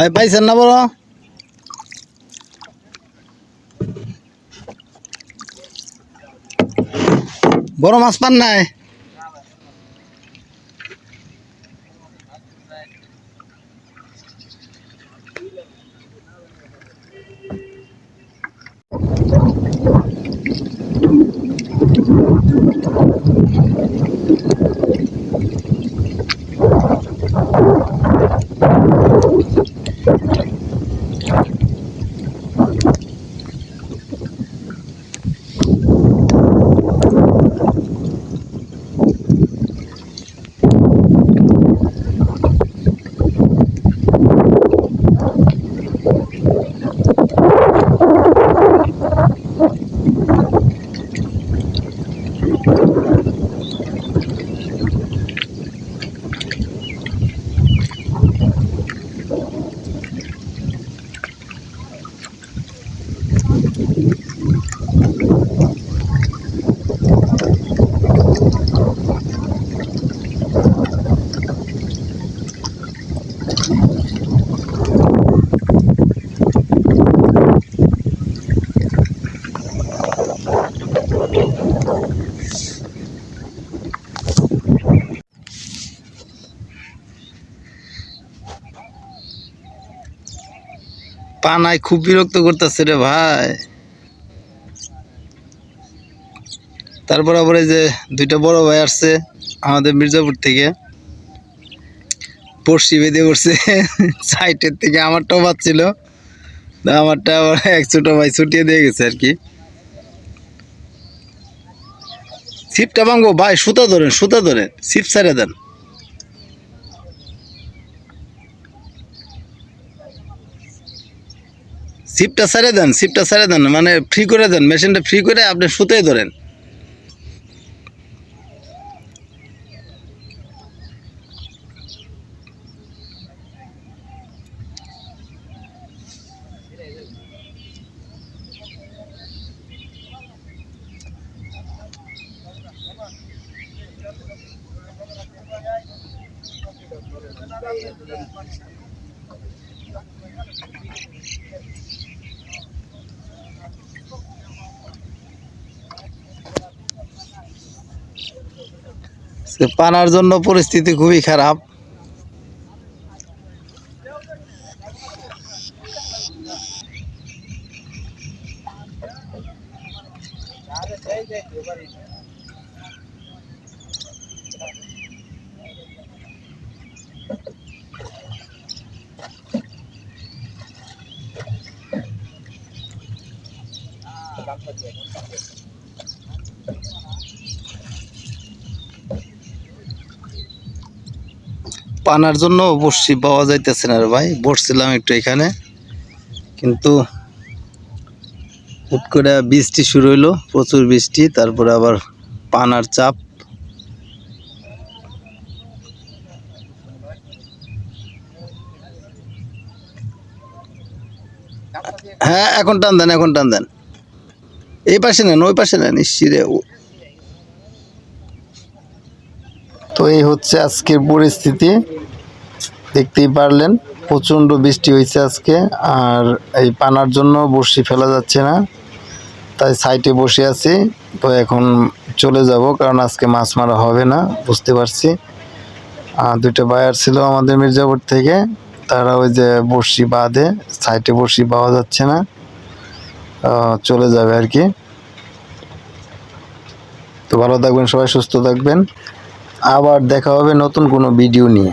ভাই পাইছেন না বড়? বড় মাছ পান নাই? পানায় খুব বিরক্ত করতেছে রে ভাই। তারপর আবার এই যে দুইটা বড় ভাই আসছে আমাদের মির্জাপুর থেকে। পড়শি বেঁধে করছে সাইটের থেকে আমারটাও বাচ্ছিল। আমারটা আবার এক ছোটো ভাই ছুটিয়ে দিয়ে গেছে আর কি। ছিপটা ভাঙবো? ভাই, সুতা ধরেন সুতা ধরেন। ছিপ ছাড়ে দেন। সিপটা ছেড়ে দেন সিপটা ছেড়ে দেন। মানে ফ্রি করে দেন, মেশিনটা ফ্রি করে আপনি সুতেই ধরেন। পানার জন্য পরিস্থিতি খুবই খারাপ। পানার জন্য বসছি পাওয়া যাইতেছে না ভাই। বসছিলাম একটু এখানে। কিন্তু হুট করে বৃষ্টি শুরু হইল, প্রচুর বৃষ্টি, তারপরে আবার পানার চাপ। হ্যাঁ এখন টান দেন, এখন টান দেন। এই পাশে নেন, ওই পাশে নেন ইসিরে তো এই হচ্ছে আজকের পরিস্থিতি। দেখতেই পারলেন, প্রচণ্ড বৃষ্টি হয়েছে আজকে, আর এই পানার জন্য বড়শি ফেলা যাচ্ছে না। তাই সাইটে বসে আছি, তো এখন চলে যাব, কারণ আজকে মাছ মারা হবে না, বুঝতে পারছি। আর দুইটা বায়ার ছিল আমাদের মির্জাপুর থেকে, তারা ওই যে বড়শি বাঁধে সাইটে বড়শি পাওয়া যাচ্ছে না। চলে যাবে আর কি। তো ভালো থাকবেন, সবাই সুস্থ থাকবেন। আবার দেখা হবে নতুন কোনো ভিডিও নিয়ে।